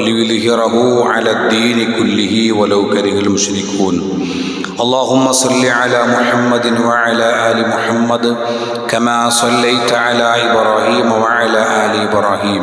ليظهره على الدين كله ولو كره المشركون. اللهم صل على محمد وعلى آل محمد كما صليت على إبراهيم وعلى آل إبراهيم.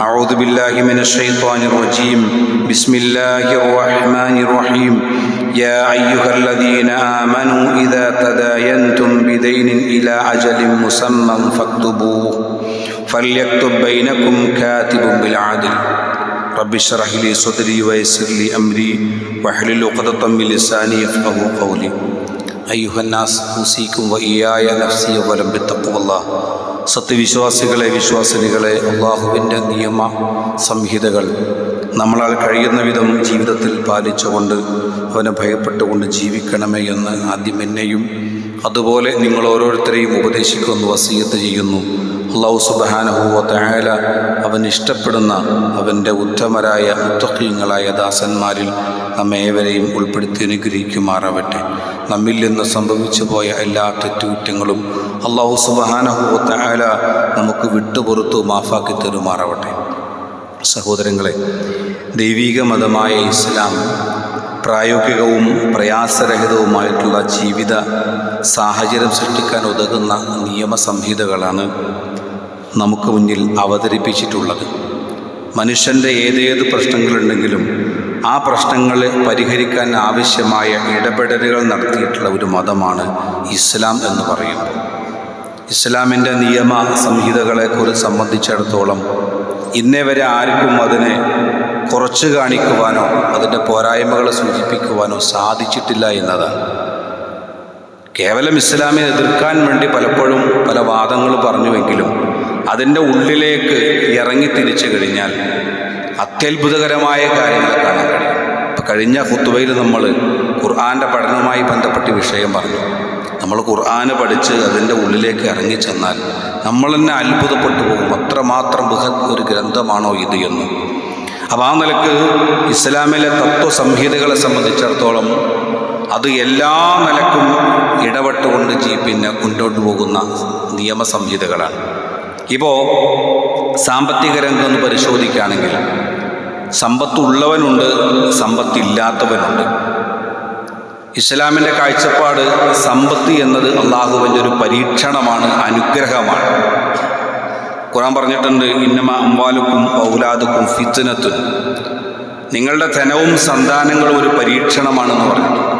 أعوذ بالله من الشيطان الرجيم. بسم الله الرحمن الرحيم. يا أيها الذين آمنوا إذا تداينتم بدين إلى أجل مسمى فاكتبوه. فليكتب بينكم كاتب بالعدل. رب اشرح لي صدري ويسر لي أمري واحلل عقدة من لساني يفقهوا قولي. أيها الناس أوصيكم وإياي نفسي ولم بتقوى الله. സത്യവിശ്വാസികളെ വിശ്വാസിനികളെ അള്ളാഹുവിന്റെ നിയമ സംഹിതകൾ നമ്മളാൽ കഴിയുന്ന വിധം ജീവിതത്തിൽ പാലിച്ചുകൊണ്ട് അവനെ ഭയപ്പെട്ടുകൊണ്ട് ജീവിക്കണമേ എന്ന് ആദ്യം എന്നെയും അതുപോലെ നിങ്ങൾ ഓരോരുത്തരെയും ഉപദേശിക്കുന്നു വസീയത്ത് ചെയ്യുന്നു. അള്ളാഹു സുബഹാനഹുവ തയാല അവൻ ഇഷ്ടപ്പെടുന്ന അവന്റെ ഉത്തമരായ മുത്തഖീങ്ങളായ ദാസന്മാരിൽ നമ്മേവരെയും ഉൾപ്പെടുത്തി അനുഗ്രഹിക്കുമാറാവട്ടെ. നമ്മിൽ നിന്ന് സംഭവിച്ചു പോയ എല്ലാ തെറ്റുകുറ്റങ്ങളും അള്ളാഹു സുബഹാനഹുവ തയാല നമുക്ക് വിട്ടുപുറത്തു മാഫാക്കി തരുമാറാവട്ടെ. സഹോദരങ്ങളെ ദൈവീക മതമായ ഇസ്ലാം പ്രായോഗികവും പ്രയാസരഹിതവുമായിട്ടുള്ള ജീവിത സാഹചര്യം സൃഷ്ടിക്കാൻ ഉതകുന്ന നിയമസംഹിതകളാണ് നമുക്ക് മുന്നിൽ അവതരിപ്പിച്ചിട്ടുള്ളത്. മനുഷ്യന്റെ ഏതേത് പ്രശ്നങ്ങളുണ്ടെങ്കിലും ആ പ്രശ്നങ്ങളെ പരിഹരിക്കാൻ ആവശ്യമായ ഇടപെടലുകൾ നടത്തിയിട്ടുള്ള ഒരു മതമാണ് ഇസ്ലാം എന്ന് പറയുന്നത് ഇസ്ലാമിന്റെ നിയമ സംഹിതകളെക്കുറിച്ച് സംബന്ധിച്ചിടത്തോളം ഇന്നേ വരെ ആർക്കും അതിനെ കുറച്ച് കാണിക്കുവാനോ അതിന്റെ പോരായ്മകളെ സൂചിപ്പിക്കുവാനോ സാധിച്ചിട്ടില്ല എന്നതാണ് കേവലം ഇസ്ലാമിനെ എതിർക്കാൻ വേണ്ടി പലപ്പോഴും പല വാദങ്ങൾ പറഞ്ഞുവെങ്കിലും അതിന്റെ ഉള്ളിലേക്ക് ഇറങ്ങി തിരിച്ചു കഴിഞ്ഞാൽ അത്യത്ഭുതകരമായ കാര്യങ്ങൾ കാണാൻ കഴിയും. ഇപ്പം കഴിഞ്ഞ കുത്തുവയിൽ നമ്മൾ ഖുർആാന്റെ പഠനവുമായി ബന്ധപ്പെട്ട് വിഷയം പറഞ്ഞു. നമ്മൾ ഖുർആന് പഠിച്ച് അതിന്റെ ഉള്ളിലേക്ക് ഇറങ്ങിച്ചെന്നാൽ നമ്മൾ തന്നെ അത്ഭുതപ്പെട്ടു പോകും. അത്രമാത്രം ബൃഹത് ഒരു ഗ്രന്ഥമാണോ ഇത് എന്ന്. അപ്പോൾ ആ നിലയ്ക്ക് ഇസ്ലാമിലെ തത്വസംഹിതകളെ സംബന്ധിച്ചിടത്തോളം അത് എല്ലാ നിലക്കും ഇടപെട്ടുകൊണ്ട് ജീ പിന്നെ മുന്നോട്ട് പോകുന്ന നിയമസംഹിതകളാണ്. ഇപ്പോൾ സാമ്പത്തിക രംഗം പരിശോധിക്കുകയാണെങ്കിൽ സമ്പത്തുള്ളവനുണ്ട് സമ്പത്തില്ലാത്തവനുണ്ട്. ഇസ്ലാമിന്റെ കാഴ്ചപ്പാട് സമ്പത്ത് എന്നത് അള്ളാഹുവിന്റെ ഒരു പരീക്ഷണമാണ് അനുഗ്രഹമാണ്. ഖുറാൻ പറഞ്ഞിട്ടുണ്ട് ഇന്നമ അമ്പാലുക്കും ഔലാദുക്കും ഫിത്തനത്തു നിങ്ങളുടെ ധനവും സന്താനങ്ങളും ഒരു പരീക്ഷണമാണെന്ന് പറഞ്ഞിട്ടുണ്ട്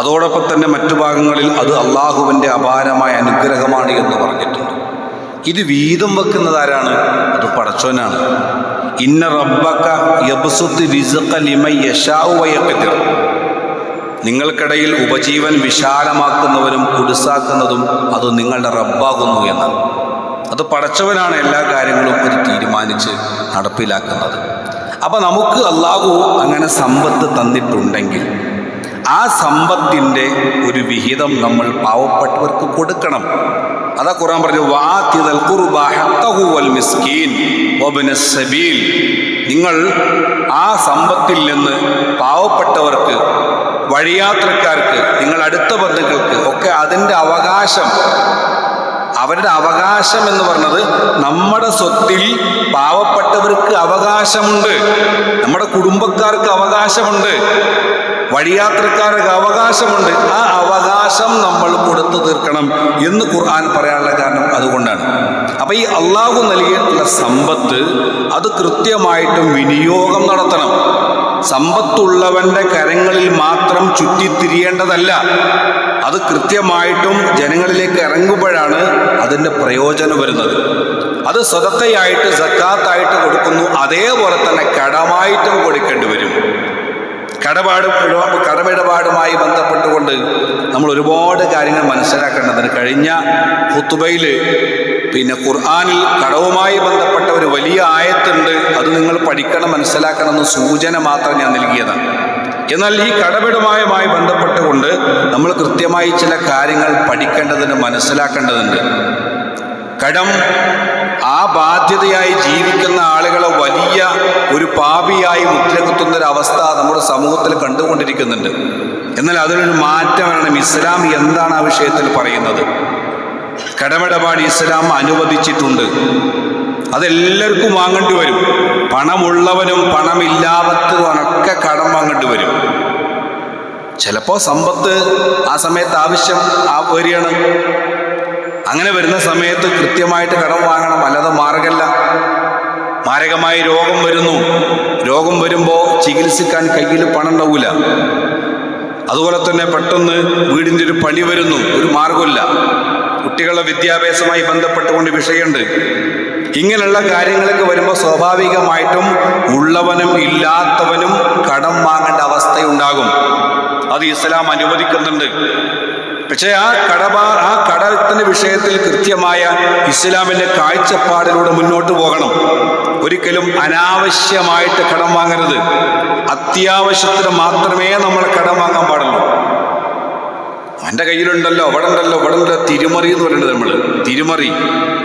അതോടൊപ്പം തന്നെ മറ്റു ഭാഗങ്ങളിൽ അത് അള്ളാഹുവിന്റെ അപാരമായ അനുഗ്രഹമാണ് എന്ന് പറഞ്ഞിട്ടുണ്ട്. ഇത് വീതം വെക്കുന്നത് ആരാണ്? അത് പടച്ചോനാണ് ഇന്ന റബ്ബക്ക യശാഉ നിങ്ങൾക്കിടയിൽ ഉപജീവൻ വിശാലമാക്കുന്നവരും കുടുസാക്കുന്നതും അത് നിങ്ങളുടെ റബ്ബാകുന്നു എന്നാണ്. അത് പടച്ചവനാണ് എല്ലാ കാര്യങ്ങളും ഒരു തീരുമാനിച്ച് നടപ്പിലാക്കുന്നത്. അപ്പം നമുക്ക് അള്ളാഹു അങ്ങനെ സമ്പത്ത് തന്നിട്ടുണ്ടെങ്കിൽ ആ സമ്പത്തിന്റെ ഒരു വിഹിതം നമ്മൾ പാവപ്പെട്ടവർക്ക് കൊടുക്കണം. അതാ ഖുറാൻ പറഞ്ഞു വാതിദൽ ഖുർബ വൽ മിസ്കീൻ വബ്ന സബീൽ. നിങ്ങൾ ആ സമ്പത്തിൽ നിന്ന് പാവപ്പെട്ടവർക്ക് വഴിയാത്രക്കാർക്ക് നിങ്ങൾ അടുത്ത ബന്ധുക്കൾക്ക് ഒക്കെ അതിന്റെ അവകാശം അവരുടെ അവകാശം എന്ന് പറഞ്ഞത് നമ്മുടെ സ്വത്തിൽ പാവപ്പെട്ടവർക്ക് അവകാശമുണ്ട്. നമ്മുടെ കുടുംബക്കാർക്ക് അവകാശമുണ്ട്. വഴിയാത്രക്കാർക്ക് അവകാശമുണ്ട്. ആ അവകാശം നമ്മൾ കൊടുത്തു തീർക്കണം എന്ന് ഖുർആൻ പറയാനുള്ള കാരണം അതുകൊണ്ടാണ്. അപ്പൊ ഈ അള്ളാഹു നൽകിയിട്ടുള്ള സമ്പത്ത് അത് കൃത്യമായിട്ടും വിനിയോഗം നടത്തണം. സമ്പത്തുള്ളവന്റെ കരങ്ങളിൽ മാത്രം ചുറ്റിത്തിരിയേണ്ടതല്ല. അത് കൃത്യമായിട്ടും ജനങ്ങളിലേക്ക് ഇറങ്ങുമ്പോഴാണ് അതിന്റെ പ്രയോജനം വരുന്നത്. അത് സ്വതത്തയായിട്ട് സക്കാത്തായിട്ട് കൊടുക്കുന്നു. അതേപോലെ തന്നെ കടമായിട്ടും കൊടുക്കേണ്ടി വരും. കടപാട് കടമിടപാടുമായി ബന്ധപ്പെട്ടുകൊണ്ട് നമ്മൾ ഒരുപാട് കാര്യങ്ങൾ മനസ്സിലാക്കേണ്ടതിന് കഴിഞ്ഞ ഹുത്തുബയിൽ പിന്നെ ഖുർആാനിൽ കടവുമായി ബന്ധപ്പെട്ട ഒരു വലിയ ആയത്തുണ്ട്. അത് നിങ്ങൾ പഠിക്കണം മനസ്സിലാക്കണം എന്ന് സൂചന മാത്രം ഞാൻ നൽകിയതാണ്. എന്നാൽ ഈ കടപിടമായുമായി ബന്ധപ്പെട്ടുകൊണ്ട് നമ്മൾ കൃത്യമായി ചില കാര്യങ്ങൾ പഠിക്കേണ്ടതുണ്ട് മനസ്സിലാക്കേണ്ടതുണ്ട്. കടം ആ ബാധ്യതയായി ജീവിക്കുന്ന ആളുകളെ വലിയ ഒരു പാപിയായി മുദ്രകുത്തുന്ന ഒരു അവസ്ഥ നമ്മുടെ സമൂഹത്തിൽ കണ്ടുകൊണ്ടിരിക്കുന്നുണ്ട്. എന്നാൽ അതിനൊരു മാറ്റം വേണം ഇസ്ലാം എന്താണ് ആ വിഷയത്തിൽ പറയുന്നത്? കടമിടപാട് ഇസ്ലാം അനുവദിച്ചിട്ടുണ്ട്. അതെല്ലാവർക്കും വാങ്ങേണ്ടി വരും. പണമുള്ളവനും പണമില്ലാത്തവനൊക്കെ കടം വാങ്ങേണ്ടി വരും. ചിലപ്പോ സമ്പത്ത് ആ സമയത്ത് ആവശ്യം ആ വരികയാണ്. അങ്ങനെ വരുന്ന സമയത്ത് കൃത്യമായിട്ട് കടം വാങ്ങണം. അല്ലാതെ മാർഗമല്ല മാരകമായി രോഗം വരുന്നു. രോഗം വരുമ്പോൾ ചികിത്സിക്കാൻ കയ്യിൽ പണം ഉണ്ടാവില്ല അതുപോലെ തന്നെ പെട്ടെന്ന് വീടിന്റെ ഒരു പണി വരുന്നു. ഒരു മാർഗമില്ല കുട്ടികളുടെ വിദ്യാഭ്യാസമായി ബന്ധപ്പെട്ടുകൊണ്ട് വിഷയമുണ്ട്. ഇങ്ങനെയുള്ള കാര്യങ്ങളൊക്കെ വരുമ്പോൾ സ്വാഭാവികമായിട്ടും ഉള്ളവനും ഇല്ലാത്തവനും കടം വാങ്ങേണ്ട അവസ്ഥയുണ്ടാകും. അത് ഇസ്ലാം അനുവദിക്കുന്നുണ്ട്. പക്ഷേ ആ കടബാ ആ കടത്തിന്റെ വിഷയത്തിൽ കൃത്യമായ ഇസ്ലാമിന്റെ കാഴ്ചപ്പാടിലൂടെ മുന്നോട്ട് പോകണം. ഒരിക്കലും അനാവശ്യമായിട്ട് കടം വാങ്ങരുത്. അത്യാവശ്യത്തിന് മാത്രമേ നമ്മൾ കടം വാങ്ങാൻ പാടുള്ളൂ. എന്റെ കയ്യിലുണ്ടല്ലോ അവിടെ ഉണ്ടല്ലോ ഇവിടെ ഉണ്ടല്ലോ തിരുമറി എന്ന് പറയുന്നത് നമ്മൾ തിരുമറി.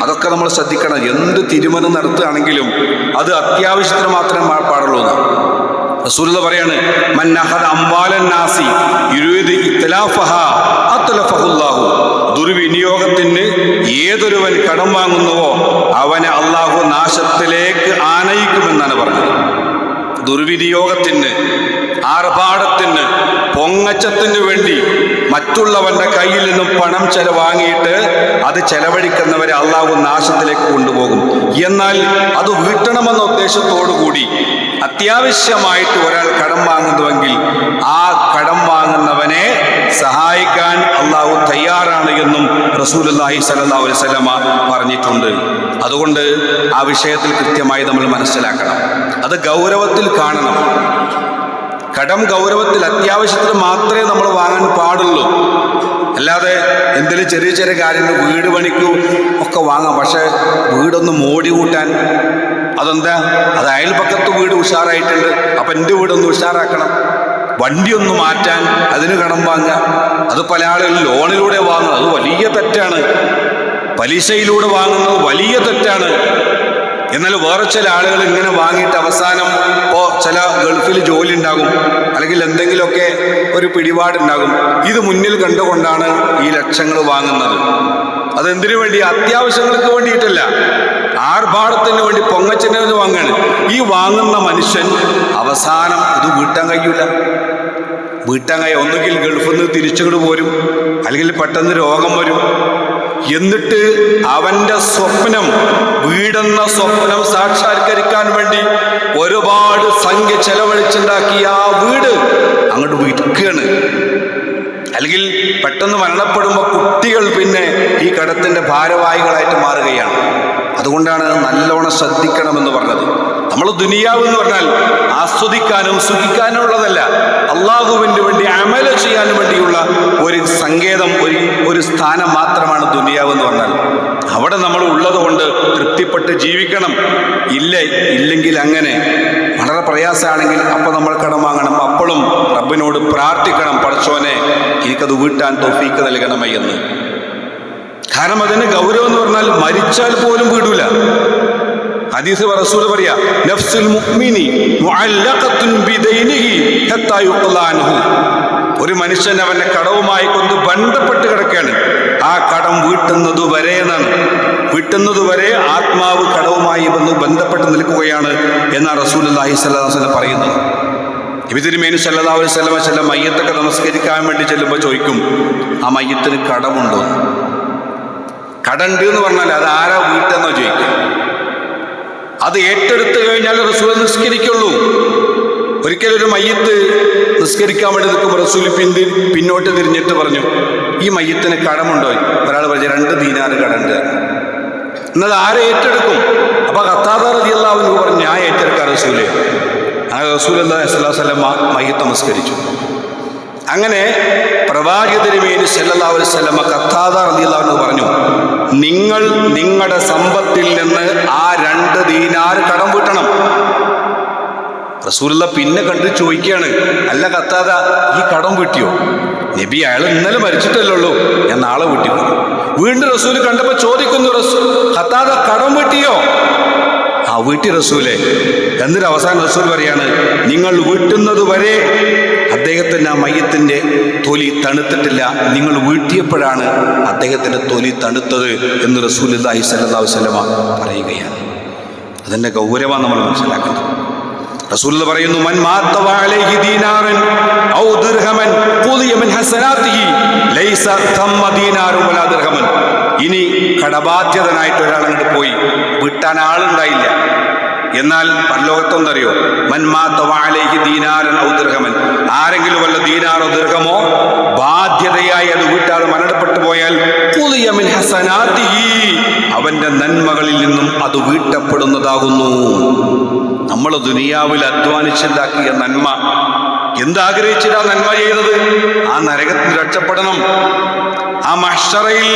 അതൊക്കെ നമ്മൾ ശ്രദ്ധിക്കണം. എന്ത് തിരുമറി നടത്തുകയാണെങ്കിലും അത് അത്യാവശ്യത്തിന് മാത്രം പാടുള്ളൂ എന്ന്. റസൂലത പറയാണ് ദുർവിനിയോഗത്തിന് ഏതൊരുവൻ കടം വാങ്ങുന്നുവോ അവനെ അള്ളാഹു നാശത്തിലേക്ക് ആനയിക്കുമെന്നാണ് പറഞ്ഞത്. ദുർവിനിയോഗത്തിന് ആർഭാടത്തിന് പൊങ്ങച്ചത്തിന് വേണ്ടി മറ്റുള്ളവന്റെ കയ്യിൽ നിന്നും പണം ചെലവാങ്ങിയിട്ട് അത് ചെലവഴിക്കുന്നവരെ അള്ളാഹു നാശത്തിലേക്ക് കൊണ്ടുപോകും. എന്നാൽ അത് വീട്ടണമെന്ന ഉദ്ദേശത്തോടു കൂടി അത്യാവശ്യമായിട്ട് ഒരാൾ കടം വാങ്ങുന്നുവെങ്കിൽ ആ കടം വാങ്ങുന്നവനെ സഹായിക്കാൻ അള്ളാഹു തയ്യാറാണ് എന്നും റസൂലി സല്ലാ വസ്ലമ പറഞ്ഞിട്ടുണ്ട്. അതുകൊണ്ട് ആ വിഷയത്തിൽ കൃത്യമായി നമ്മൾ മനസ്സിലാക്കണം. അത് ഗൗരവത്തിൽ കാണണം. കടം ഗൗരവത്തിൽ അത്യാവശ്യത്തിന് മാത്രമേ നമ്മൾ വാങ്ങാൻ പാടുള്ളൂ. അല്ലാതെ എന്തെങ്കിലും ചെറിയ ചെറിയ കാര്യങ്ങൾ വീട് പണിക്കും ഒക്കെ വാങ്ങാം. പക്ഷേ വീടൊന്ന് മോടി കൂട്ടാൻ അതെന്താ? അത് അയൽപക്കത്ത് വീട് ഉഷാറായിട്ടുണ്ട്. അപ്പം എന്റെ വീടൊന്ന് ഉഷാറാക്കണം? വണ്ടി ഒന്ന് മാറ്റാൻ അതിന് കടം വാങ്ങുക. അത് പല ആളുകൾ ലോണിലൂടെ വാങ്ങുക അത് വലിയ തെറ്റാണ്. പലിശയിലൂടെ വാങ്ങുന്നത് വലിയ തെറ്റാണ്. എന്നാൽ വേറെ ചില ആളുകൾ ഇങ്ങനെ വാങ്ങിയിട്ട് അവസാനം ഇപ്പോൾ ചില ഗൾഫിൽ ജോലി ഉണ്ടാകും അല്ലെങ്കിൽ എന്തെങ്കിലുമൊക്കെ ഒരു പിടിപാടുണ്ടാകും ഇത് മുന്നിൽ കണ്ടുകൊണ്ടാണ് ഈ ലക്ഷങ്ങൾ വാങ്ങുന്നത്. അതെന്തിനു വേണ്ടി? അത്യാവശ്യങ്ങൾക്ക് വേണ്ടിയിട്ടല്ല. ആർഭാടത്തിന് വേണ്ടി പൊങ്ങച്ചന് വാങ്ങാണ് ഈ വാങ്ങുന്ന മനുഷ്യൻ അവസാനം ഇത് വീട്ടാൻ കഴിയൂല. വീട്ടാൻ കഴിയും. ഒന്നുകിൽ ഗൾഫിൽ നിന്ന് തിരിച്ചുകൊണ്ട് പോരും അല്ലെങ്കിൽ പെട്ടെന്ന് രോഗം വരും. എന്നിട്ട് അവന്റെ സ്വപ്നം വീടെന്ന സ്വപ്നം സാക്ഷാത്കരിക്കാൻ വേണ്ടി ഒരുപാട് സംഖ്യ ചെലവഴിച്ചുണ്ടാക്കിയ ആ വീട് അങ്ങോട്ട് വിൽക്കുകയാണ്. അല്ലെങ്കിൽ പെട്ടെന്ന് മരണപ്പെടുമ്പോൾ കുട്ടികൾ പിന്നെ ഈ കടത്തിന്റെ ഭാരവാഹികളായിട്ട് മാറുകയാണ്. അതുകൊണ്ടാണ് നല്ലോണം ശ്രദ്ധിക്കണമെന്ന് പറഞ്ഞത്. നമ്മൾ ദുനിയാവ് എന്ന് പറഞ്ഞാൽ ആസ്വദിക്കാനും സുഖിക്കാനും ഉള്ളതല്ല. അള്ളാഹുവിന് വേണ്ടി അമല ചെയ്യാൻ വേണ്ടിയുള്ള ഒരു സങ്കേതം ഒരു ഒരു സ്ഥാനം മാത്രമാണ് ദുനിയാവ് എന്ന് പറഞ്ഞാൽ. അവിടെ നമ്മൾ ഉള്ളതുകൊണ്ട് തൃപ്തിപ്പെട്ട് ജീവിക്കണം. ഇല്ല ഇല്ലെങ്കിൽ അങ്ങനെ. വളരെ പ്രയാസമാണെങ്കിൽ അപ്പം നമ്മൾ കടം വാങ്ങണം. അപ്പോഴും റബ്ബിനോട് പ്രാർത്ഥിക്കണം പഠിച്ചോനെ എനിക്കത് വീട്ടാൻ തൊഫീക്ക് നൽകണമേ എന്ന്. കാരണം അതിന് ഗൗരവം എന്ന് പറഞ്ഞാൽ മരിച്ചാൽ പോലും വീടൂല. ഹദീസ് റസൂൽ പറയാ നഫ്സുൽ മുഅ്മിനി മുഅല്ലഖത്തുൻ ബിദൈനിഹി ഹത്താ യുഖ്ലാ അൻഹു. ഒരു മനുഷ്യൻ അവന്റെ കടവുമായി കൊണ്ട് ബന്ധപ്പെട്ട് കിടക്കുകയാണ്. ആ കടം വീട്ടുന്നത് വരെ എന്നാണ്. വരെ ആത്മാവ് കടവുമായി ബന്ധപ്പെട്ട് നിൽക്കുകയാണ് എന്നാണ് റസൂൽ അല്ലാഹി സ്വല്ലാസ്ലം പറയുന്നത്. ഇബിതിരുമേനു സല്ലാ അലൈഹി സ്വലമ ചില മയ്യത്തൊക്കെ നമസ്കരിക്കാൻ വേണ്ടി ചെല്ലുമ്പോൾ ചോദിക്കും ആ മയ്യത്തിന് കടമുണ്ടോ കടണ്ട് എന്ന് പറഞ്ഞാൽ അത് ആരാ വീട്ടെന്നോ ചോദിക്കും അത് ഏറ്റെടുത്തു കഴിഞ്ഞാൽ റസൂൽ നിസ്കരിക്കുള്ളൂ. ഒരിക്കലും ഒരു മയ്യത്ത് നിസ്കരിക്കാൻ വേണ്ടി നിൽക്കുമ്പോൾ റസൂൽ പിന്തി പിന്നോട്ട് തിരിഞ്ഞിട്ട് പറഞ്ഞു ഈ മയ്യത്തിന് കടമുണ്ടോ? ഒരാൾ പറഞ്ഞു രണ്ട് ദീനാറ് കടണ്ട്. എന്നത് ആരെ ഏറ്റെടുക്കും? അപ്പൊ കത്താദാർ റതിയല്ലാവിന് പറഞ്ഞു ഞാൻ ഏറ്റെടുക്കാം റസൂൽ. അങ്ങനെ റസൂൽ അല്ലാ സ്വലം മയ്യത്ത് നമസ്കരിച്ചു അങ്ങനെ പ്രവാചകതിരുമേനി പറഞ്ഞു നിങ്ങൾ നിങ്ങളുടെ സമ്പത്തിൽ നിന്ന് ആ രണ്ട് ദീനാർ കടം വീട്ടണം. റസൂലുള്ള പിന്നെ കണ്ടു ചോദിക്കുകയാണ് അല്ല കത്താത ഈ കടം വീട്ടിയോ? നബി അയാൾ ഇന്നലെ മരിച്ചിട്ടല്ലേ ഉള്ളൂ ഞാൻ നാളെ വീട്ടിപ്പോ വീണ്ടും റസൂൽ കണ്ടപ്പോ ചോദിക്കുന്നു റസൂ കത്താത കടം വീട്ടിയോ? വീട്ടി റസൂലെ എന്നിട്ട് അവസാന റസൂൽ പറയാണ് നിങ്ങൾ വീട്ടുന്നത് വരെ അദ്ദേഹത്തിന്റെ ആ മയ്യത്തിന്റെ തൊലി തണുത്തിട്ടില്ല നിങ്ങൾ വീട്ടിയപ്പോഴാണ് അദ്ദേഹത്തിന്റെ തൊലി തണുത്തത് എന്ന് റസൂൽ അള്ളാഹി സല്ലാ വസ്ലമ പറയുകയാണ്. അതിന്റെ ഗൗരവമാണ് നമ്മൾ മനസ്സിലാക്കേണ്ടത് റസൂൽ പറയുന്നു മൻ മാത്ത ഹിദീനാറൻ ദീനാറൻ ഔ ദിർഹമൻ ഖുദിയ മിൻ ഹസനാതിഹി ലൈസ തമ്മ ദീനാറും വലാ ദിർഹമൻ ഇനി കടബാധ്യതനായിട്ട് ഒരാൾ അങ്ങോട്ട് പോയി. വിട്ടാൻ ആളുണ്ടായില്ല. എന്നാൽ പരലോകത്തെന്തറിയോ മൻ ദീനാരൻ വഅലൈഹി ദീനാറൻ ഔ ദിർഹമൻ. ആരെങ്കിലും വല്ല ദീനാറോ ദീർഘമോ ബാധ്യതയായി അത് വീട്ടാൾ മരണപ്പെട്ടു പോയാൽ ഖുദിയ ഹസനാതി അവന്റെ നന്മകളിൽ നിന്നും അത് വീട്ടപ്പെടുന്നതാകുന്നു. നമ്മൾ ദുനിയാവിൽ അധ്വാനിച്ചുണ്ടാക്കിയ നന്മ? എന്താഗ്രഹിച്ചിട്ടാ നന്മ ചെയ്യുന്നത്? ആ നരകത്തിൽ രക്ഷപ്പെടണം. ആ മഷറയിൽ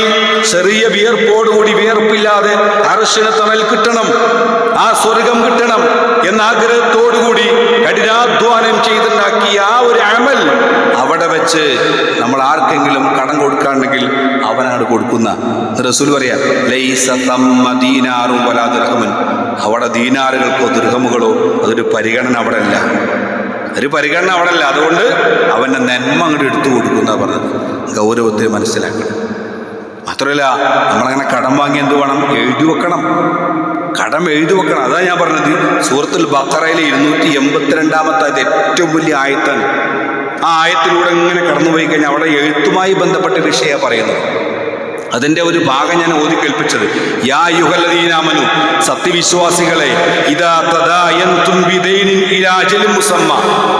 ചെറിയ വിയർപ്പോടുകൂടി വിയർപ്പില്ലാതെ അറശിന് തണൽ കിട്ടണം ആ സ്വർഗം കിട്ടണം എന്ന ആഗ്രഹത്തോടുകൂടി കഠിനാധ്വാനം ചെയ്തുണ്ടാക്കിയ ആ ഒരു അമൽ അവിടെ വെച്ച് നമ്മൾ ആർക്കെങ്കിലും കടം കൊടുക്കാണെങ്കിൽ അവനാണ് കൊടുക്കുന്ന. റസൂൽ പറയാ വലാ അവിടെ ദീനാറുകൾക്കോ ദൃഹമുകളോ അതൊരു പരിഗണന അവിടെ അല്ല ഒരു പരിഗണന അവിടെ അല്ല അതുകൊണ്ട് അവന്റെ നന്മ അങ്ങോട്ട് എടുത്തു കൊടുക്കുന്ന പറഞ്ഞത്. ഗൗരവത്തിൽ മനസ്സിലാക്കണം. മാത്രമല്ല നമ്മളങ്ങനെ കടം വാങ്ങി എന്ത് വേണം? എഴുതി വെക്കണം. കടം എഴുതി വെക്കണം. അതാണ് ഞാൻ പറഞ്ഞത്. സൂറത്തുൽ ബക്കറയിലെ ഇരുന്നൂറ്റി എൺപത്തിരണ്ടാമത്തെ അത് ഏറ്റവും വലിയ ആയത്താണ്. ആ ആയത്തിലൂടെ ഇങ്ങനെ കടന്നുപോയി കഴിഞ്ഞാൽ അവിടെ എഴുത്തുമായി ബന്ധപ്പെട്ട വിഷയമാണ് പറയുന്നത്. അതിന്റെ ഒരു ഭാഗം ഞാൻ ഓതി കേൾപ്പിച്ചത്. യാ യുഹലദീനാമനു സത്യവിശ്വാസികളെ ഇതാ മുസമ്മ.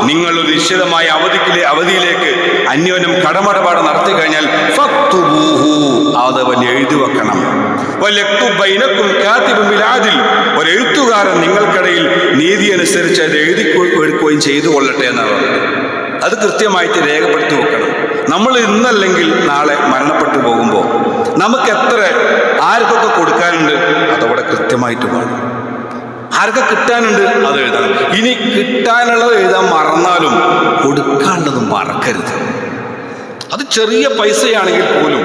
നിങ്ങൾ ഒരു നിശ്ചിതമായ അവധിക്കിലെ അവധിയിലേക്ക് അന്യോന്യം കടമടപാട് നടത്തി കഴിഞ്ഞാൽ അത് വലിയ എഴുതി വെക്കണം. ഒരു എഴുത്തുകാരൻ നിങ്ങൾക്കിടയിൽ നീതി അനുസരിച്ച് അത് എഴുതി എടുക്കുകയും ചെയ്തു കൊള്ളട്ടെ എന്നാണ് അത് കൃത്യമായിട്ട് രേഖപ്പെടുത്തി വെക്കണം. നമ്മൾ ഇന്നല്ലെങ്കിൽ നാളെ മരണപ്പെട്ടു പോകുമ്പോൾ നമുക്ക് എത്ര ആർക്കൊക്കെ കൊടുക്കാനുണ്ട് അതവിടെ കൃത്യമായിട്ട് വേണം ആർക്കെ കിട്ടാനുണ്ട് അത് എഴുതണം ഇനി കിട്ടാനുള്ളത് എഴുതാൻ മറന്നാലും കൊടുക്കാനുള്ളത് മറക്കരുത്. അത് ചെറിയ പൈസയാണെങ്കിൽ പോലും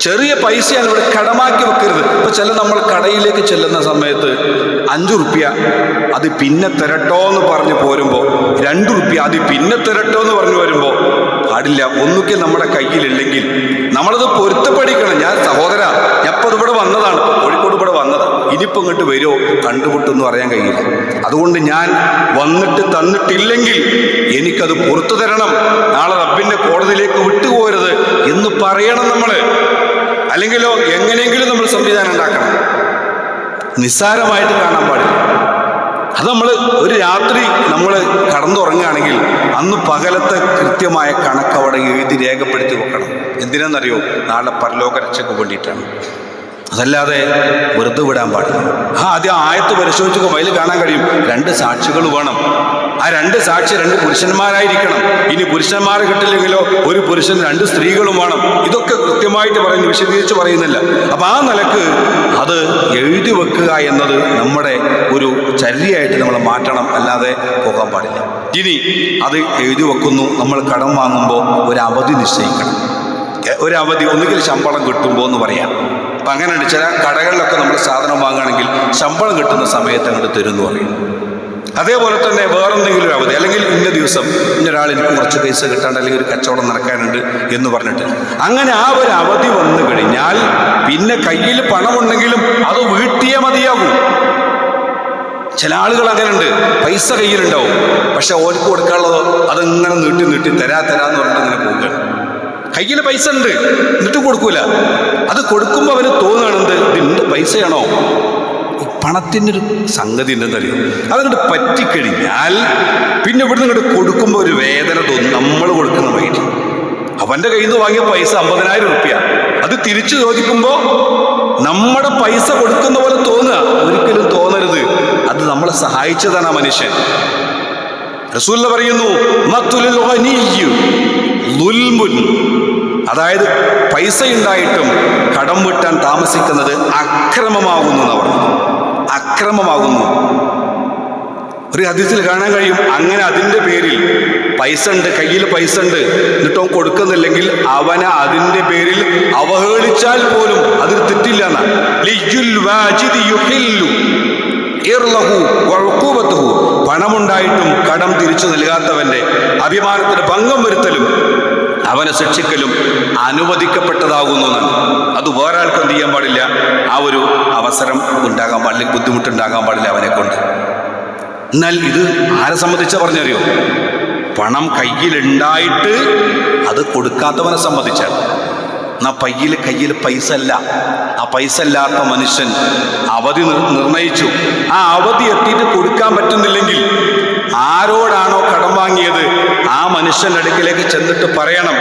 ചെറിയ പൈസയാണ് ഇവിടെ കടമാക്കി വെക്കരുത്. ഇപ്പൊ ചില നമ്മൾ കടയിലേക്ക് ചെല്ലുന്ന സമയത്ത് അഞ്ചു റുപ്യ അത് പിന്നെ തരട്ടോ എന്ന് പറഞ്ഞു പോരുമ്പോൾ രണ്ട് റുപ്യ അത് പിന്നെ തരട്ടോ എന്ന് പറഞ്ഞു വരുമ്പോൾ പാടില്ല. ഒന്നുകിൽ നമ്മുടെ കയ്യിലില്ലെങ്കിൽ. നമ്മളത് പൊരുത്തപ്പെടിക്കണം ഞാൻ സഹോദര ഞാനിപ്പോൾ ഇവിടെ വന്നതാണ്. കോഴിക്കോട് ഇവിടെ വന്നതാണ് ഇനിയിപ്പോൾ ഇങ്ങോട്ട് വരുമോ കണ്ടുമുട്ടെന്ന് പറയാൻ കഴിയില്ല. അതുകൊണ്ട് ഞാൻ വന്നിട്ട് തന്നിട്ടില്ലെങ്കിൽ എനിക്കത് പുറത്തു തരണം. നാളെ റബ്ബിന്റെ കോടതിയിലേക്ക് വിട്ടുപോരുത് എന്ന് പറയണം നമ്മൾ അല്ലെങ്കിലോ എങ്ങനെയെങ്കിലും നമ്മൾ സംവിധാനം ഉണ്ടാക്കണം. നിസ്സാരമായിട്ട് കാണാൻ പാടില്ല. അത് നമ്മൾ ഒരു രാത്രി നമ്മൾ കടന്നുറങ്ങുകയാണെങ്കിൽ അന്ന് പകലത്തെ കൃത്യമായ കണക്ക് അവിടെ എഴുതി രേഖപ്പെടുത്തി വെക്കണം. എന്തിനാണെന്നറിയോ നാളെ പരലോക രക്ഷയ്ക്ക് വേണ്ടിയിട്ടാണ്. അതല്ലാതെ വെറുതെ വിടാൻ പാടില്ല. ആ ആദ്യം ആയത്ത് പരിശോധിച്ചൊക്കെ അതിൽ കാണാൻ കഴിയും. രണ്ട് സാക്ഷികൾ വേണം. ആ രണ്ട് സാക്ഷി രണ്ട് പുരുഷന്മാരായിരിക്കണം. ഇനി പുരുഷന്മാരെ കിട്ടില്ലെങ്കിലോ ഒരു പുരുഷൻ രണ്ട് സ്ത്രീകളും വേണം. ഇതൊക്കെ കൃത്യമായിട്ട് പറയുന്നു വിശദീകരിച്ച് പറയുന്നില്ല. അപ്പൊ ആ നിലയ്ക്ക് അത് എഴുതി വെക്കുക എന്നത് നമ്മുടെ ഒരു ചര്യയായിട്ട് നമ്മൾ മാറ്റണം. അല്ലാതെ പോകാൻ പാടില്ല. ഇനി അത് എഴുതി വെക്കുന്നു. നമ്മൾ കടം വാങ്ങുമ്പോൾ ഒരു അവധി നിശ്ചയിക്കണം. ഒരു അവധി ഒന്നുകിൽ ശമ്പളം കിട്ടുമ്പോൾ എന്ന് പറയാം. അപ്പം അങ്ങനെയുണ്ട് ചില കടകളിലൊക്കെ നമ്മൾ സാധനം വാങ്ങുകയാണെങ്കിൽ ശമ്പളം കിട്ടുന്ന സമയത്ത് അങ്ങോട്ട് തരും എന്ന് പറയും. അതേപോലെ തന്നെ വേറെന്തെങ്കിലും ഒരു അവധി അല്ലെങ്കിൽ ഇന്ന ദിവസം ഇന്നൊരാൾ എനിക്ക് കുറച്ച് പൈസ കിട്ടാണ്ട് അല്ലെങ്കിൽ ഒരു കച്ചവടം നടക്കാനുണ്ട് എന്ന് പറഞ്ഞിട്ട്. അങ്ങനെ ആ ഒരു അവധി വന്നു കഴിഞ്ഞാൽ പിന്നെ കയ്യിൽ പണമുണ്ടെങ്കിലും അത് വീട്ടിയേ മതിയാകൂ. ചില ആളുകൾ അങ്ങനെ ഉണ്ട് പൈസ കയ്യിലുണ്ടാവും. പക്ഷെ ഓർക്ക് കൊടുക്കാനുള്ളത് അതിങ്ങനെ നീട്ടി നീട്ടി തരാ തരാന്ന് പറഞ്ഞിട്ട് ഇങ്ങനെ പോകുക കയ്യിൽ പൈസ ഉണ്ട്. എന്നിട്ട് കൊടുക്കൂല. അത് കൊടുക്കുമ്പോൾ അവന് തോന്നുകയാണെന്ത്? ഇത് പൈസയാണോ? ഈ പണത്തിനൊരു സംഗതി ഉണ്ടെന്നറിയാം? അതങ്ങോട്ട് പറ്റിക്കഴിഞ്ഞാൽ പിന്നെ ഇവിടുന്ന് ഇങ്ങോട്ട് കൊടുക്കുമ്പോൾ ഒരു വേദന തോന്നും. നമ്മൾ കൊടുക്കുന്ന വൈകി അവന്റെ കയ്യിൽ നിന്ന് വാങ്ങിയ പൈസ അമ്പതിനായിരം റുപ്യ അത് തിരിച്ചു ചോദിക്കുമ്പോൾ നമ്മുടെ പൈസ കൊടുക്കുന്ന പോലെ തോന്നുക. ഒരിക്കലും തോന്നരുത്. അത് നമ്മളെ സഹായിച്ചതാണ് ആ മനുഷ്യൻ. റസൂല്ല പറയുന്നു. അതായത് പൈസ ഉണ്ടായിട്ടും കടം വിട്ടാൻ താമസിക്കുന്നത് അക്രമമാകുന്നു എന്നാണ് പറഞ്ഞത്. അക്രമമാകുന്നു ഒരു ഹദീസിൽ കാണാൻ കഴിയും അങ്ങനെ അതിന്റെ പേരിൽ പൈസ ഉണ്ട് കയ്യിൽ പൈസ ഉണ്ട് എന്നിട്ടോ കൊടുക്കുന്നില്ലെങ്കിൽ അവനെ അതിന്റെ പേരിൽ അവഹേളിച്ചാൽ പോലും അതിൽ തെറ്റില്ല. പണമുണ്ടായിട്ടും കടം തിരിച്ചു നൽകാത്തവന്റെ അഭിമാനത്തിന് ഭംഗം വരുത്തലും അവനെ ശിക്ഷിക്കലും അനുവദിക്കപ്പെട്ടതാകുന്നു എന്നാണ്. അത് വേറെ ആൾക്കും എന്ത് ചെയ്യാൻ പാടില്ല. ആ ഒരു അവസരം ഉണ്ടാകാൻ പാടില്ല ബുദ്ധിമുട്ടുണ്ടാകാൻ പാടില്ല അവനെ കൊണ്ട്. എന്നാൽ ഇത് ആരെ സംബന്ധിച്ച പറഞ്ഞറിയോ? പണം കയ്യിലുണ്ടായിട്ട് അത് കൊടുക്കാത്തവനെ സംബന്ധിച്ചാണ്. എന്നാ പയ്യിൽ കയ്യിൽ പൈസ അല്ല ആ പൈസ അല്ലാത്ത മനുഷ്യൻ അവധി നിർ- നിർണയിച്ചു. ആ അവധി എത്തിയിട്ട് കൊടുക്കാൻ പറ്റുന്നില്ലെങ്കിൽ ആരോടാണോ കടം വാങ്ങിയത്? മനുഷ്യന്റെ അടുക്കിലേക്ക് ചെന്നിട്ട് പറയണം.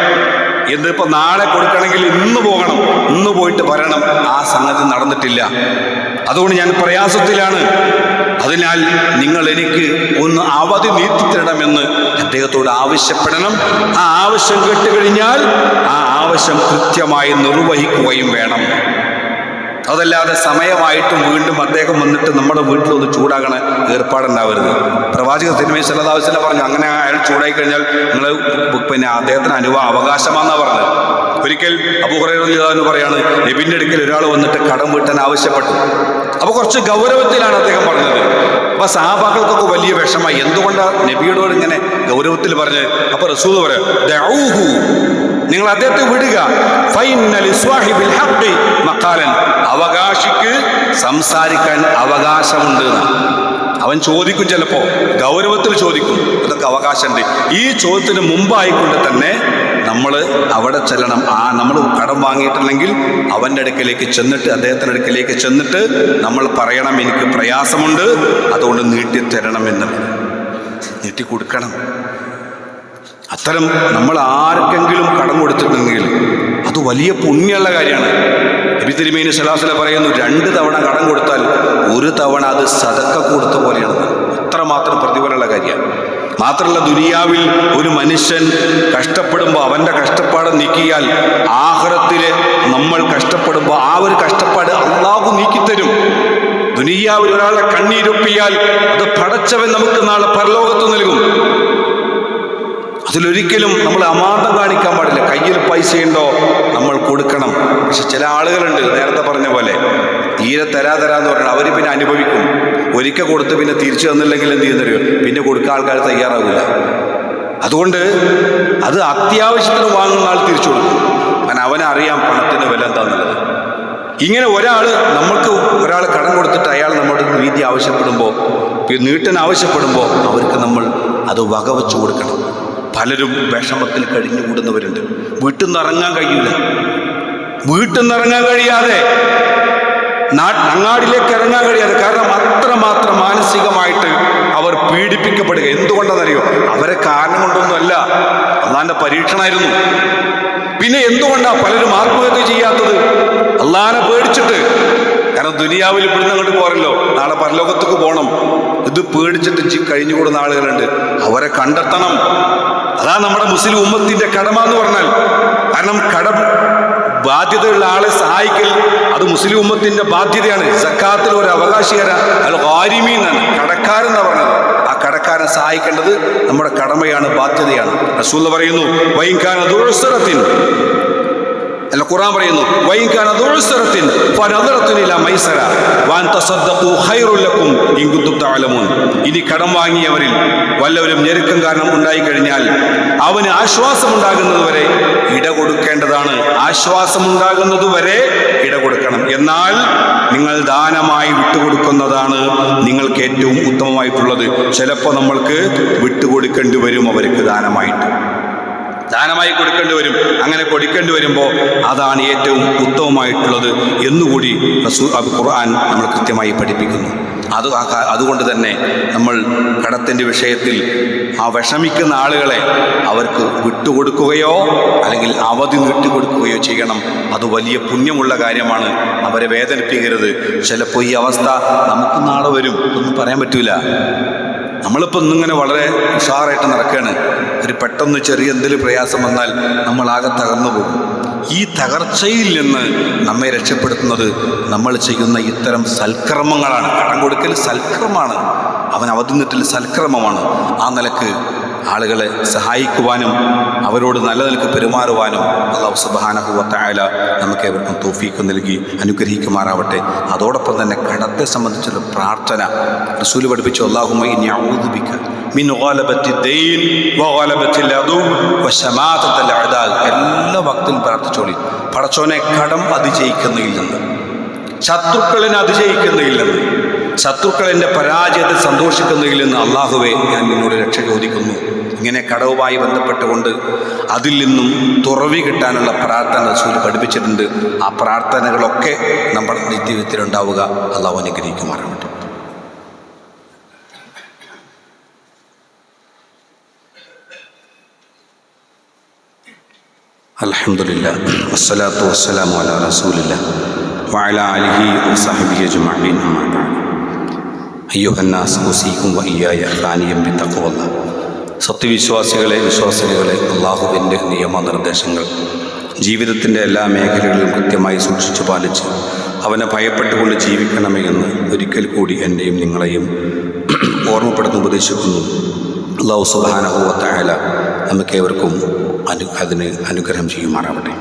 എന്നിപ്പോ നാളെ കൊടുക്കണമെങ്കിൽ ഇന്ന് പോകണം. ഇന്ന് പോയിട്ട് പറയണം. ആ സംഗതി നടന്നിട്ടില്ല. അതുകൊണ്ട് ഞാൻ പ്രയാസത്തിലാണ്. അതിനാൽ നിങ്ങൾ എനിക്ക് ഒന്ന് അവധി നീട്ടിത്തരണമെന്ന് അദ്ദേഹത്തോട് ആവശ്യപ്പെടണം. ആ ആവശ്യം കേട്ടുകഴിഞ്ഞാൽ ആ ആവശ്യം കൃത്യമായി നിർവഹിക്കുകയും വേണം. അതല്ലാതെ സമയമായിട്ടും വീണ്ടും അദ്ദേഹം വന്നിട്ട് നമ്മുടെ വീട്ടിൽ ഒന്ന് ചൂടാകണ ഏർപ്പാടുണ്ടാവരുത്. പ്രവാചക തിരുമേ സല്ലാസ്വല്ല പറഞ്ഞു അങ്ങനെ അയാൾ ചൂടായി കഴിഞ്ഞാൽ നിങ്ങൾ പിന്നെ അദ്ദേഹത്തിന് അനുഭവ അവകാശമാണെന്നാണ് പറഞ്ഞത്. ഒരിക്കൽ അബുഹറഎന്ന് പറയാണ് നബിന്റെ അടുക്കൽ ഒരാൾ വന്നിട്ട് കടം വീട്ടാൻ ആവശ്യപ്പെട്ടു. അപ്പോൾ കുറച്ച് ഗൗരവത്തിലാണ് അദ്ദേഹം പറഞ്ഞത്. അപ്പൊ സഹാബാക്കൾക്കൊക്കെ വലിയ വിഷമായി എന്തുകൊണ്ടാണ് നബിയോട് ഇങ്ങനെ ഗൗരവത്തിൽ പറഞ്ഞ് അപ്പൊ റസൂൽ പറയാം. നിങ്ങൾ അദ്ദേഹത്തെ വിടുക അവകാശിക്ക് സംസാരിക്കാൻ അവകാശമുണ്ട്. അവൻ ചോദിക്കും ചിലപ്പോ ഗൗരവത്തിൽ ചോദിക്കും അതൊക്കെ അവകാശമുണ്ട് ഈ ചോദ്യത്തിന് മുമ്പായിക്കൊണ്ട് തന്നെ നമ്മൾ അവിടെ ചെല്ലണം. ആ നമ്മൾ കടം വാങ്ങിയിട്ടില്ലെങ്കിൽ അവന്റെ അടുക്കലേക്ക് ചെന്നിട്ട് അദ്ദേഹത്തിന്റെ അടുക്കലേക്ക് ചെന്നിട്ട് നമ്മൾ പറയണം എനിക്ക് പ്രയാസമുണ്ട് അതുകൊണ്ട് നീട്ടിത്തരണം എന്നുള്ളത്. നീട്ടി കൊടുക്കണം. അത്തരം നമ്മൾ ആർക്കെങ്കിലും കടം കൊടുത്തിട്ടുണ്ടെങ്കിൽ അത് വലിയ പുണ്യമുള്ള കാര്യമാണ്. നബി തിരുമേനി സലാസില പറയുന്നു രണ്ട് തവണ കടം കൊടുത്താൽ ഒരു തവണ അത് സതക്ക കൊടുത്ത പോലെയാണ്. അത്രമാത്രം പ്രതിഫലമുള്ള കാര്യമാണ്. മാത്രമല്ല ദുനിയാവിൽ ഒരു മനുഷ്യൻ കഷ്ടപ്പെടുമ്പോൾ അവന്റെ കഷ്ടപ്പാട് നീക്കിയാൽ ആഹ്റത്തിൽ നമ്മൾ കഷ്ടപ്പെടുമ്പോൾ ആ ഒരു കഷ്ടപ്പാട് അള്ളാഹു നീക്കിത്തരും. ദുനിയാവിൽ ഒരാളെ കണ്ണീരൊപ്പിയാൽ അത് പടച്ചവൻ നമുക്ക് നാളെ പരലോകത്ത് നൽകും. അതിലൊരിക്കലും നമ്മൾ അമാന്തം കാണിക്കാൻ പാടില്ല. കയ്യിൽ പൈസയുണ്ടോ നമ്മൾ കൊടുക്കണം. പക്ഷെ ചില ആളുകളുണ്ട് നേരത്തെ പറഞ്ഞ പോലെ തീരെ തരാ തരാന്ന് പറഞ്ഞാൽ അവർ പിന്നെ അനുഭവിക്കും. ഒരിക്കൽ കൊടുത്ത് പിന്നെ തിരിച്ചു തന്നില്ലെങ്കിൽ എന്ത് ചെയ്യുന്നറിയോ? പിന്നെ കൊടുക്കാൻ ആൾക്കാർ തയ്യാറാവില്ല. അതുകൊണ്ട് അത് അത്യാവശ്യത്തിന് വാങ്ങുന്ന ആൾ തിരിച്ചു കൊടുക്കും. കാരണം അവനറിയാം പണത്തിന് വില എന്താന്നുള്ളത്. ഇങ്ങനെ ഒരാൾ നമ്മൾക്ക് ഒരാൾ കടം കൊടുത്തിട്ട് അയാൾ നമ്മുടെ നീതി ആവശ്യപ്പെടുമ്പോൾ നീട്ടൻ ആവശ്യപ്പെടുമ്പോൾ അവർക്ക് നമ്മൾ അത് വകവെച്ചു കൊടുക്കണം. പലരും വിഷമത്തിൽ കഴിഞ്ഞുകൂടുന്നവരുണ്ട് വീട്ടിൽ നിന്ന് ഇറങ്ങാൻ കഴിയില്ല വീട്ടിൽ നിന്ന് ഇറങ്ങാൻ കഴിയാതെ അങ്ങാടിലേക്ക് ഇറങ്ങാൻ കഴിയാതെ കാരണം അത്രമാത്രം മാനസികമായിട്ട് അവർ പീഡിപ്പിക്കപ്പെടുക. എന്തുകൊണ്ടെന്നറിയോ? അവരെ കാരണം കൊണ്ടൊന്നുമല്ല. അള്ളാന്റെ പരീക്ഷണമായിരുന്നു പിന്നെ എന്തുകൊണ്ടാണ് പലരും ആത്മഹത്യ ചെയ്യാത്തത്? അള്ളാനെ പേടിച്ചിട്ട്. കാരണം ദുനിയാവിൽ ഇവിടുന്ന് അങ്ങോട്ട് പോരല്ലോ. നാളെ പരലോകത്തേക്ക് പോകണം ഇത് പേടിച്ചിട്ട് കഴിഞ്ഞുകൂടുന്ന ആളുകളുണ്ട്. അവരെ കണ്ടെത്തണം. അതാ നമ്മുടെ മുസ്ലിം ഉമ്മത്തിന്റെ കടമ എന്ന് പറഞ്ഞാൽ. കാരണം കടം ബാധ്യതയുള്ള ആളെ സഹായിക്കൽ അത് മുസ്ലിം ഉമ്മത്തിന്റെ ബാധ്യതയാണ്. സക്കാത്തിൽ ഒരു അവകാശികര എന്നാണ്. കടക്കാരൻ എന്ന് പറഞ്ഞത്? ആ കടക്കാരനെ സഹായിക്കേണ്ടത് നമ്മുടെ കടമയാണ് ബാധ്യതയാണ്. റസൂൽ പറയുന്നു വൈകാന ദുർസരത്തിൻ അല്ല ഖുറാൻ പറയുന്നു വൈകാന ഫനദറത്തിനില്ല മൈസര വാൻ ഇനി കടം വാങ്ങിയവരിൽ വല്ലവരും ഞെരുക്കം കാരണം ഉണ്ടായി ഉണ്ടായിക്കഴിഞ്ഞാൽ അവന് ആശ്വാസമുണ്ടാകുന്നതുവരെ ഇട കൊടുക്കേണ്ടതാണ് ആശ്വാസമുണ്ടാകുന്നതുവരെ ഇട കൊടുക്കണം എന്നാൽ നിങ്ങൾ ദാനമായി വിട്ടുകൊടുക്കുന്നതാണ് നിങ്ങൾക്ക് ഏറ്റവും ഉത്തമമായിട്ടുള്ളത്. ചിലപ്പോൾ നമ്മൾക്ക് വിട്ടുകൊടുക്കേണ്ടി വരും അവർക്ക് ദാനമായിട്ട്. ദാനമായി കൊടുക്കേണ്ടി വരും അങ്ങനെ കൊടുക്കേണ്ടി വരുമ്പോൾ അതാണ് ഏറ്റവും ഉത്തമമായിട്ടുള്ളത് എന്നുകൂടി ഖുർആൻ നമ്മൾ കൃത്യമായി പഠിപ്പിക്കുന്നു. അത് അതുകൊണ്ട് തന്നെ നമ്മൾ കടത്തിന്റെ വിഷയത്തിൽ ആ വിഷമിക്കുന്ന ആളുകളെ അവർക്ക് വിട്ടുകൊടുക്കുകയോ അല്ലെങ്കിൽ അവധി നീട്ടിക്കൊടുക്കുകയോ ചെയ്യണം. അത് വലിയ പുണ്യമുള്ള കാര്യമാണ്. അവരെ വേദനിപ്പിക്കരുത്. ചിലപ്പോൾ ഈ അവസ്ഥ നമുക്ക് നാളെ വരും. ഒന്നും പറയാൻ പറ്റൂല. നമ്മളിപ്പോൾ ഇന്നിങ്ങനെ വളരെ ഉഷാറായിട്ട് നടക്കുകയാണ് ഒരു പെട്ടെന്ന് ചെറിയ എന്തെങ്കിലും പ്രയാസം വന്നാൽ നമ്മളാകെ തകർന്നു പോകും. ഈ തകർച്ചയിൽ നിന്ന് നമ്മെ രക്ഷപ്പെടുത്തുന്നത് നമ്മൾ ചെയ്യുന്ന ഇത്തരം സൽക്കർമ്മങ്ങളാണ് കടം കൊടുക്കൽ സൽക്കർമ്മമാണ് അവൻ അവധി നിട്ടിൽ സൽക്കർമ്മമാണ് ആ നിലയ്ക്ക് ആളുകളെ സഹായിക്കുവാനും അവരോട് നല്ല നിലയ്ക്ക് പെരുമാറുവാനും അള്ളാഹു സുബാനഹുവത്തായാല നമുക്ക് ഏവർക്കും തോഫീക്ക് നൽകി അനുഗ്രഹിക്കുമാറാവട്ടെ. അതോടൊപ്പം തന്നെ കടത്തെ സംബന്ധിച്ചൊരു പ്രാർത്ഥന റസൂൽ പഠിപ്പിച്ചു അള്ളാഹുമ ഇനി ഔദുബിക്ക മിൻ ഗാലബത്തി ദൈൻ വഗാലബത്തിൽ അദു വശമാതത്തൽ അഅദാ എല്ലാ ഭക്തനും പ്രാർത്ഥിച്ചോളി. പടച്ചോനെ കടം അതിജയിക്കുന്നില്ലെന്ന് ശത്രുക്കളിനെ അതിജയിക്കുന്നതിൽ നിന്ന് ശത്രുക്കളിന്റെ പരാജയത്തിൽ സന്തോഷിക്കുന്നതിൽ നിന്ന് അള്ളാഹുവെ ഞാൻ നിന്നോട് രക്ഷ ചോദിക്കുന്നു. ഇങ്ങനെ കടവുമായി ബന്ധപ്പെട്ടുകൊണ്ട് അതിൽ നിന്നും തുറവി കിട്ടാനുള്ള പ്രാർത്ഥന റസൂൽ പഠിപ്പിച്ചിട്ടുണ്ട്. ആ പ്രാർത്ഥനകളൊക്കെ നമ്മുടെ നിത്യവിധത്തിൽ ഉണ്ടാവുക. അള്ളാഹു അനുഗ്രഹിക്കുമാറാവട്ടെ. അലഹമുല്ല വസ്സലാത്തു വസ്സലാമു അല റസൂലില്ല. വഅല അലിഹി വസഹബിഹി അജ്മഈൻ. അമ്മാ അയ്യുഹന്നാസ് ഉസീക്കും വയ്യായ ഖാനിയം ബി സത്യവിശ്വാസികളെ വിശ്വാസികളെ അള്ളാഹുവിന്റെ നിയമനിർദ്ദേശങ്ങൾ. ജീവിതത്തിന്റെ എല്ലാ മേഖലകളിലും കൃത്യമായി സൂക്ഷിച്ചു പാലിച്ച് അവനെ ഭയപ്പെട്ടുകൊണ്ട് ജീവിക്കണമെന്ന് ഒരിക്കൽ കൂടി എന്നെയും നിങ്ങളെയും ഓർമ്മപ്പെടുത്തുന്ന ഉപദേശിക്കുന്നു. അള്ളാഹു സുബാനഹുവത്തായാല നമുക്കേവർക്കും അനു അതിന് അനുഗ്രഹം ചെയ്യുമാറാവട്ടെ.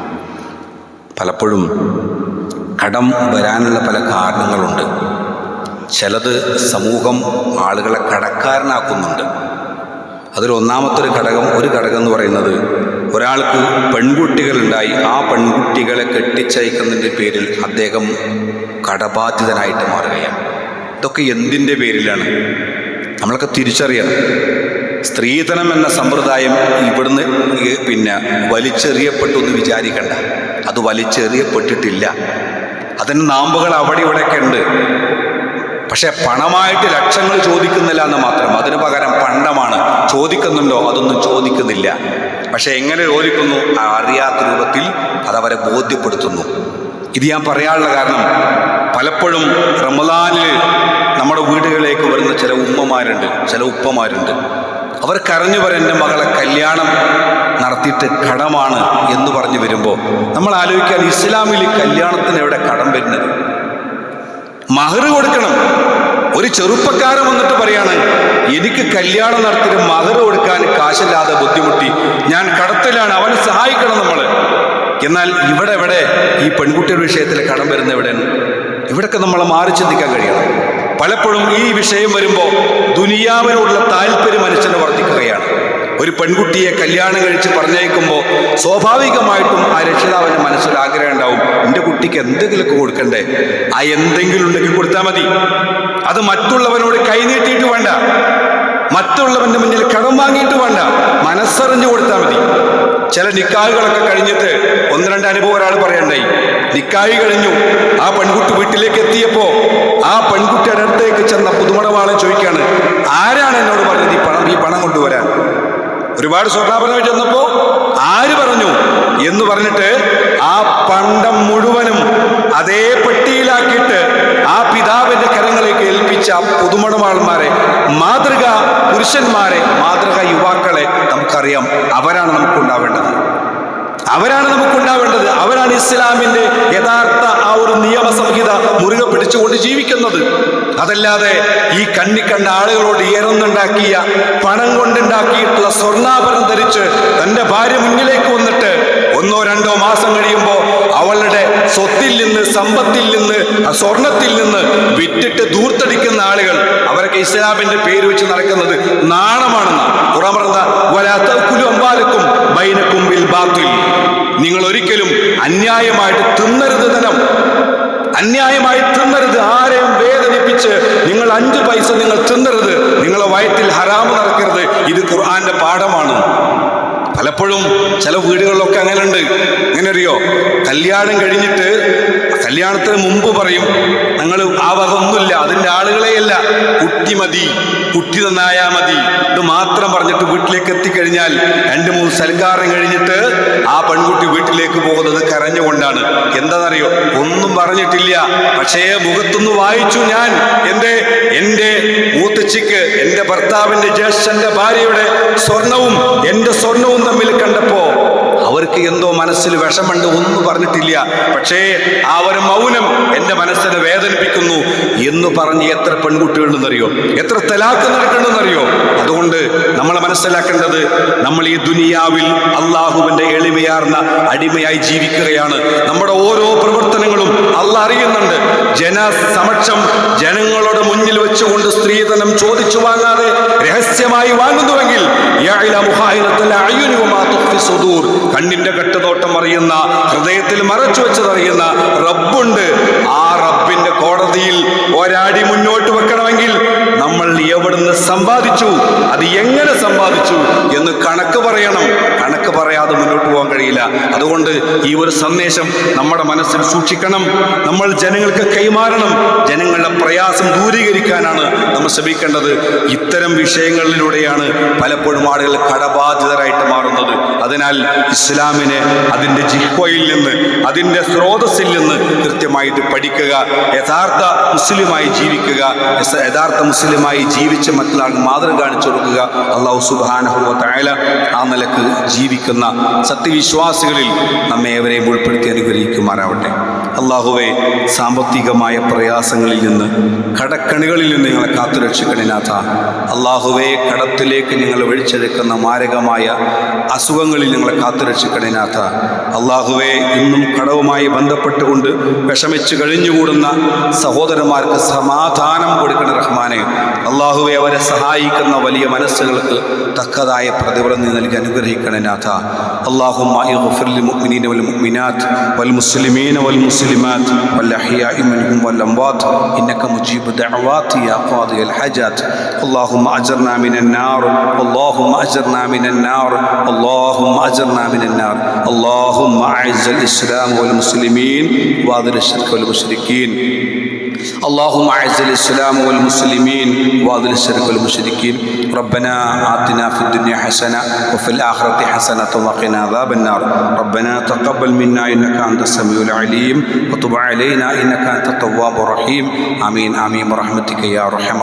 പലപ്പോഴും കടം വരാനുള്ള പല കാരണങ്ങളുണ്ട്. ചിലത് സമൂഹം ആളുകളെ കടക്കാരനാക്കുന്നുണ്ട്. അതിൽ ഒന്നാമത്തെ ഒരു ഘടകം ഒരു ഘടകം എന്ന് പറയുന്നത് ഒരാൾക്ക് പെൺകുട്ടികളുണ്ടായി ആ പെൺകുട്ടികളെ കെട്ടിച്ചയക്കുന്നതിന്റെ പേരിൽ അദ്ദേഹം കടബാധിതനായിട്ട് മാറുകയാണ്. ഇതൊക്കെ എന്തിന്റെ പേരിലാണ്? നമ്മളൊക്കെ തിരിച്ചറിയണം. സ്ത്രീധനം എന്ന സമ്പ്രദായം ഇവിടുന്ന് പിന്നെ വലിച്ചെറിയപ്പെട്ടു എന്ന് വിചാരിക്കണ്ട. അത് വലിച്ചെറിയപ്പെട്ടിട്ടില്ല. അതിന് നാമ്പുകൾ അവിടെ ഇവിടെയൊക്കെ ഉണ്ട്. പക്ഷെ പണമായിട്ട് ലക്ഷങ്ങൾ ചോദിക്കുന്നില്ല എന്ന് മാത്രം. അതിന് പകരം പണ്ടമാണ്. ചോദിക്കുന്നുണ്ടോ? അതൊന്നും ചോദിക്കുന്നില്ല. പക്ഷെ എങ്ങനെ ചോദിക്കുന്നു? അറിയാത്ത രൂപത്തിൽ അതവരെ ബോധ്യപ്പെടുത്തുന്നു. ഇത് ഞാൻ പറയാനുള്ള കാരണം പലപ്പോഴും റമദാനിൽ നമ്മുടെ വീടുകളിലേക്ക് വരുന്ന ചില ഉമ്മമാരുണ്ട് ചില ഉപ്പമാരുണ്ട്. അവർ കരഞ്ഞു പറയും എന്റെ മകളെ കല്യാണം നടത്തിയിട്ട് കടമാണ് എന്ന് പറഞ്ഞു വരുമ്പോൾ നമ്മൾ ആലോചിക്കാൻ ഇസ്ലാമിൽ കല്യാണത്തിന് എവിടെ കടം വരുന്നത്? മഹർ കൊടുക്കണം. ഒരു ചെറുപ്പക്കാരൻ വന്നിട്ട് പറയാണ് എനിക്ക് കല്യാണം നടത്തിയിട്ട് മഹർ കൊടുക്കാൻ കാശില്ലാതെ ബുദ്ധിമുട്ടി. ഞാൻ കടത്തിലാണ് അവനെ സഹായിക്കണം നമ്മൾ എന്നാൽ ഇവിടെ എവിടെ ഈ പെൺകുട്ടിയുടെ വിഷയത്തിൽ കടം വരുന്ന എവിടെയാണ് ഇവിടൊക്കെ നമ്മൾ മാറി ചിന്തിക്കാൻ കഴിയണം. പലപ്പോഴും ഈ വിഷയം വരുമ്പോൾ ദുനിയാവിനോടുള്ള താല്പര്യം മനുഷ്യന് വർദ്ധിക്കുകയാണ് ഒരു പെൺകുട്ടിയെ കല്യാണം കഴിച്ച് പറഞ്ഞേക്കുമ്പോൾ സ്വാഭാവികമായിട്ടും ആ രക്ഷിതാവിന്റെ മനസ്സിൽ ആഗ്രഹം ഉണ്ടാവും എന്റെ കുട്ടിക്ക് എന്തെങ്കിലുമൊക്കെ കൊടുക്കണ്ടേ? ആ എന്തെങ്കിലും ഉണ്ടെങ്കിൽ കൊടുത്താൽ മതി. അത് മറ്റുള്ളവനോട് കൈനീട്ടിയിട്ട് വേണ്ട. മറ്റുള്ളവന്റെ മുന്നിൽ കടം വാങ്ങിയിട്ട് വേണ്ട. മനസ്സറിഞ്ഞു കൊടുത്താൽ മതി. ചില നിക്കാഹുകളൊക്കെ കഴിഞ്ഞിട്ട് ഒന്ന് രണ്ട് അനുഭവം ഒരാൾ പറയണ്ടായി. നിക്കാഹി കഴിഞ്ഞു. ആ പെൺകുട്ടി വീട്ടിലേക്ക് എത്തിയപ്പോൾ ആ പെൺകുട്ടിയുടെ അടുത്തേക്ക് ചെന്ന പുതുമണവാളൻ ചോദിക്കുകയാണ് ആരാണ് എന്നോട് ഒരുപാട് സ്വർണാഭരണം ചെന്നപ്പോ ആര് പറഞ്ഞു എന്ന് പറഞ്ഞിട്ട് ആ പണ്ടം മുഴുവനും അതേ പെട്ടിയിലാക്കിയിട്ട് ആ പിതാവിന്റെ കരങ്ങളിലേക്ക് ഏൽപ്പിച്ച പുതുമണമാൾമാരെ മാതൃക പുരുഷന്മാരെ മാതൃക യുവാക്കളെ നമുക്കറിയാം അവരാണ് നമുക്കുണ്ടാവേണ്ടത്. അവരാണ് നമുക്കുണ്ടാവേണ്ടത്. അവരാണ് ഇസ്ലാമിന്റെ യഥാർത്ഥ ആ ഒരു നിയമസംഹിത മുറുകെ പിടിച്ചുകൊണ്ട് ജീവിക്കുന്നത്. അതല്ലാതെ ഈ കണ്ണി കണ്ട ആളുകളോട് ഏറൊന്നുണ്ടാക്കിയ പണം കൊണ്ടുണ്ടാക്കിയിട്ടുള്ള സ്വർണാഭരണം ധരിച്ച് തന്റെ ഭാര്യ മുന്നിലേക്ക് വന്നിട്ട് ഒന്നോ രണ്ടോ മാസം കഴിയുമ്പോൾ അവളുടെ സ്വത്തിൽ നിന്ന് സമ്പത്തിൽ നിന്ന് സ്വർണത്തിൽ നിന്ന് വിറ്റിട്ട് ദൂർത്തടിക്കുന്ന ആളുകൾ അവരൊക്കെ ഇസ്ലാമിന്റെ പേര് വെച്ച് നടക്കുന്നത് നാണമാണെന്ന് ഉറമറന്ന പറഞ്ഞ വലാത്തക്കുലു അമ്പാലക്കും ബൈനക്കും ബിൽ ബാത്തിൽ. നിങ്ങൾ ഒരിക്കലും അന്യായമായിട്ട് തിന്നരുത് ധനം. അന്യായമായി തിന്നരുത്. ആരെയും വേദനിപ്പിച്ച് നിങ്ങൾ അഞ്ച് പൈസ നിങ്ങൾ തിന്നരുത്. നിങ്ങളെ വയറ്റിൽ ഹറാമ് നടക്കരുത്. ഇത് ഖുർആന്റെ പാഠമാണ്. പലപ്പോഴും ചില വീടുകളിലൊക്കെ അങ്ങനെ ഉണ്ട് എങ്ങനെ അറിയോ കല്യാണം കഴിഞ്ഞിട്ട് കല്യാണത്തിന് മുമ്പ് പറയും ഞങ്ങൾ ആ വക ഒന്നുമില്ല അതിന്റെ ആളുകളെയല്ല. കുട്ടി മതി കുട്ടി നന്നായാ മതി. ഇത് മാത്രം പറഞ്ഞിട്ട് വീട്ടിലേക്ക് എത്തിക്കഴിഞ്ഞാൽ രണ്ട് മൂന്ന് സൽക്കാരം കഴിഞ്ഞിട്ട് ആ പെൺകുട്ടി വീട്ടിലേക്ക് പോകുന്നത് കരഞ്ഞുകൊണ്ടാണ്. എന്താണെന്നറിയോ? ഒന്നും പറഞ്ഞിട്ടില്ല. പക്ഷേ മുഖത്തുനിന്ന് വായിച്ചു ഞാൻ. എന്റെ എന്റെ മൂത്തച്ചിക്ക് എന്റെ ഭർത്താവിന്റെ ജ്യേഷ്ഠന്റെ ഭാര്യയുടെ സ്വർണവും എന്റെ സ്വർണവും തമ്മിൽ കണ്ടപ്പോ അവർക്ക് എന്തോ മനസ്സിൽ വിഷമുണ്ട് ഒന്നും പറഞ്ഞിട്ടില്ല. പക്ഷേ ആ ഒരു മൗനം എന്റെ മനസ്സിനെ വേദനിപ്പിക്കുന്നു എന്ന് പറഞ്ഞ് എത്ര പെൺകുട്ടികളുണ്ടെന്നറിയോ? എത്ര തലാക്ക് നടക്കണമെന്നറിയോ? അതുകൊണ്ട് നമ്മൾ മനസ്സിലാക്കേണ്ടത് നമ്മൾ ഈ ദുനിയാവിൽ അള്ളാഹുവിന്റെ എളിമയാർന്ന അടിമയായി ജീവിക്കുകയാണ്. നമ്മുടെ ഓരോ പ്രവർത്തനങ്ങളും അള്ള അറിയുന്നുണ്ട്. ജന സമക്ഷം ജനങ്ങളുടെ മുന്നിൽ വെച്ചുകൊണ്ട് സ്ത്രീധനം ചോദിച്ചു വാങ്ങാതെ രഹസ്യമായി വാങ്ങുന്നുവെങ്കിൽ. കണ്ണിന്റെ കെട്ടുതോട്ടം അറിയുന്ന ഹൃദയത്തിൽ മറച്ചു വെച്ചതറിയുന്ന റബ്ബുണ്ട് ആ റബ്ബിന്റെ കോടതിയിൽ ഒരാടി മുന്നോട്ട് വെക്കണമെങ്കിൽ നമ്മൾ എവിടുന്ന് സമ്പാദിച്ചു അത് എങ്ങനെ സമ്പാദിച്ചു എന്ന് കണക്ക് പറയണം. കണക്ക് പറയാതെ മുന്നോട്ട് പോകാൻ കഴിയില്ല. അതുകൊണ്ട് ഈ ഒരു സന്ദേശം നമ്മുടെ മനസ്സിൽ സൂക്ഷിക്കണം. നമ്മൾ ജനങ്ങൾക്ക് കൈമാറണം. ജനങ്ങളുടെ പ്രയാസം ദൂരീകരിക്കാനാണ് നമ്മൾ ശ്രമിക്കേണ്ടത്. ഇത്തരം വിഷയങ്ങളിലൂടെയാണ് പലപ്പോഴും ആളുകൾ കടബാധിതരായിട്ട് മാറുന്നത്. അതിനാൽ ഇസ്ലാമിനെ അതിന്റെ ജിഹ്വയിൽ നിന്ന് അതിന്റെ സ്രോതസ്സിൽ നിന്ന് കൃത്യമായിട്ട് പഠിക്കുക യഥാർത്ഥ മുസ്ലിമായി ജീവിക്കുക യഥാർത്ഥ മുസ്ലിമായി ജീവിച്ച മറ്റുള്ള മാതൃക കാണിച്ചു കൊടുക്കുക അള്ളാഹു സുബാനഹുവ ആ നിലയ്ക്ക് ജീവിക്കുന്ന സത്യവിശ്വാസികളിൽ നമ്മെ ഏവരെയും ഉൾപ്പെടുത്തി അനുഗ്രഹിക്കുമാറാവട്ടെ. അള്ളാഹുവെ സാമ്പത്തികമായ പ്രയാസങ്ങളിൽ നിന്ന് കടക്കണികളിൽ നിന്ന് ഞങ്ങളെ കാത്തുരക്ഷിക്കണിനാഥ അള്ളാഹുവെ കടത്തിലേക്ക് ഞങ്ങൾ ഒഴിച്ചെടുക്കുന്ന മാരകമായ അസുഖങ്ങളിൽ ഞങ്ങളെ കാത്തുരക്ഷിക്കണിനാഥ അള്ളാഹുവെ ഇന്നും കടവുമായി ബന്ധപ്പെട്ടുകൊണ്ട് വിഷമിച്ച് കഴിഞ്ഞുകൂടുന്ന സഹോദരന്മാർക്ക് സമാധാനം കൊടുക്കണ റഹ്മാനെ. അള്ളാഹുവെ അവരെ സഹായിക്കുന്ന വലിയ മനസ്സുകൾക്ക് തക്കതായ പ്രതിഫലം നീ നൽകി അനുഗ്രഹിക്കണേ നാഥ اللهم اغفر للمؤمنين والمؤمنات والمسلمين والمسلمات والأحياء منهم والأموات إنك مجيب دعوات يا قاضي الحاجات اللهم أجرنا من النار اللهم أجرنا من النار اللهم أجرنا من النار اللهم أعز الإسلام والمسلمين وأذل الشرك والمشركين اللهم اعز الاسلام والمسلمين واذل الشرك والمشركين. ربنا آتنا في الدنيا حسنة وفي الآخرة حسنة وقنا عذاب النار. ربنا تقبل منا إنك أنت السميع العليم وتب علينا إنك أنت التواب الرحيم. آمين آمين. برحمتك يا أرحم